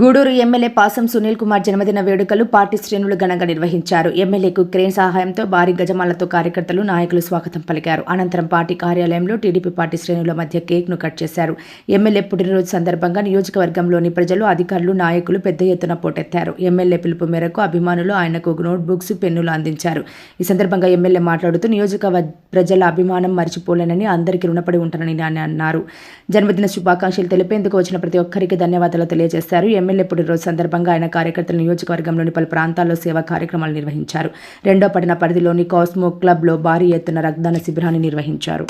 Gudur MLA పాసం సునీల్ కుమార్ జన్మదిన వేడుకలు పార్టీ శ్రేణులు ఘనంగా నిర్వహించారు. ఎమ్మెల్యేకు క్రేన్ సహాయంతో భారీ గజమాలతో కార్యకర్తలు నాయకులు స్వాగతం పలికారు. అనంతరం పార్టీ కార్యాలయంలో టీడీపీ పార్టీ శ్రేణుల మధ్య కేక్ను కట్ చేశారు. ఎమ్మెల్యే పుట్టినరోజు సందర్భంగా నియోజకవర్గంలోని ప్రజలు అధికారులు నాయకులు పెద్ద ఎత్తున పోటెత్తారు. ఎమ్మెల్యే పిలుపు మేరకు అభిమానులు ఆయనకు నోట్బుక్స్ పెన్నులు అందించారు. ఈ సందర్భంగా ఎమ్మెల్యే మాట్లాడుతూ నియోజకవర్గ ప్రజల అభిమానం మర్చిపోలేనని అందరికీ రుణపడి ఉంటానని అన్నారు. జన్మదిన శుభాకాంక్షలు తెలిపేందుకు వచ్చిన ప్రతి ఒక్కరికి ధన్యవాదాలు తెలియజేశారు. ఎమ్మెల్యే పుట్టినరోజు సందర్భంగా ఆయన కార్యకర్తలు నియోజకవర్గంలోని పలు ప్రాంతాల్లో సేవా కార్యక్రమాలు నిర్వహించారు. రెండో పడిన పరిధిలోని కాస్మో క్లబ్లో భారీ ఎత్తున రక్తదాన శిబిరాన్ని నిర్వహించారు.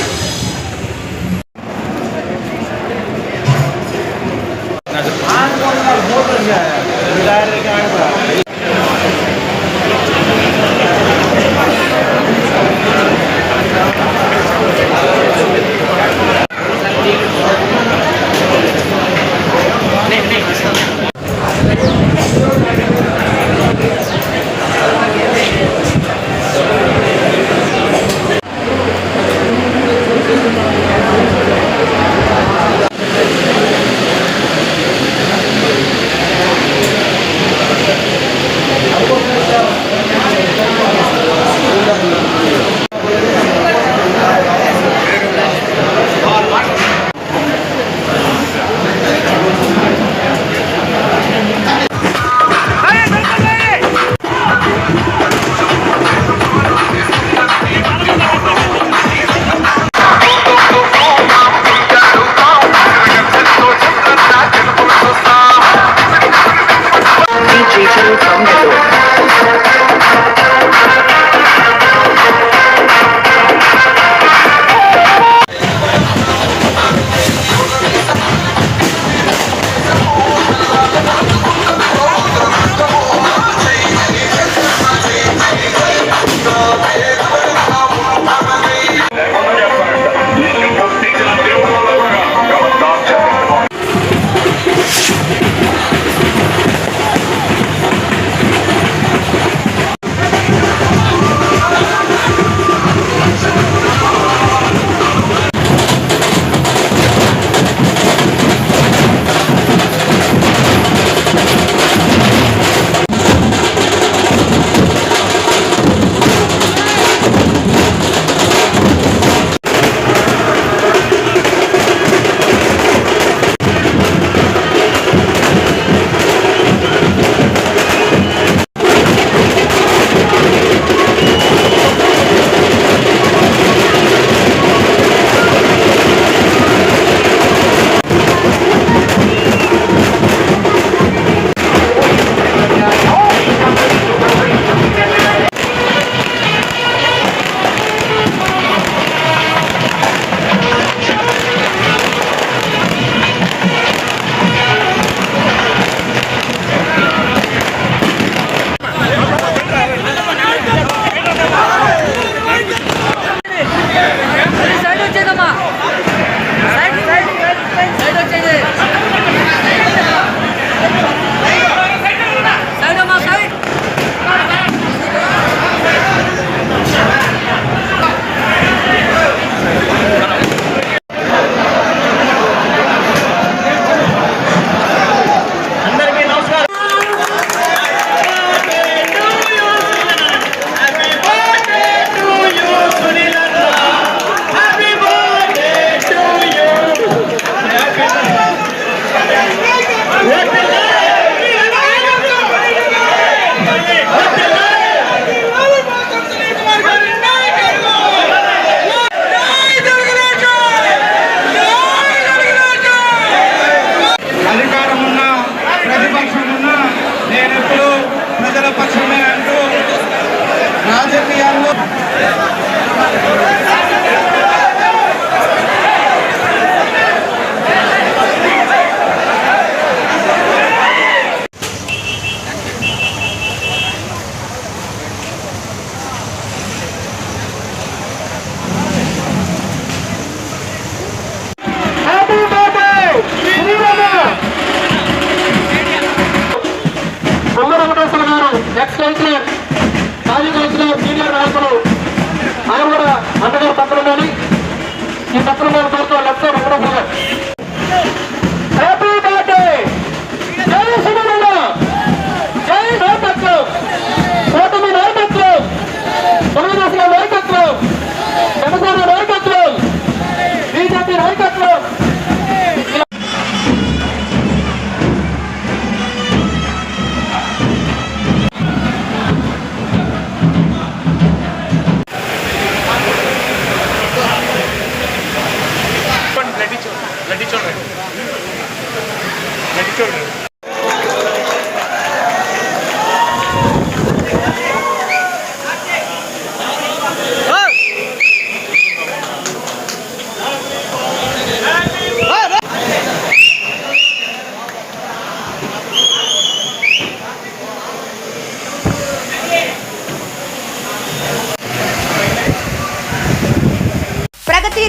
证是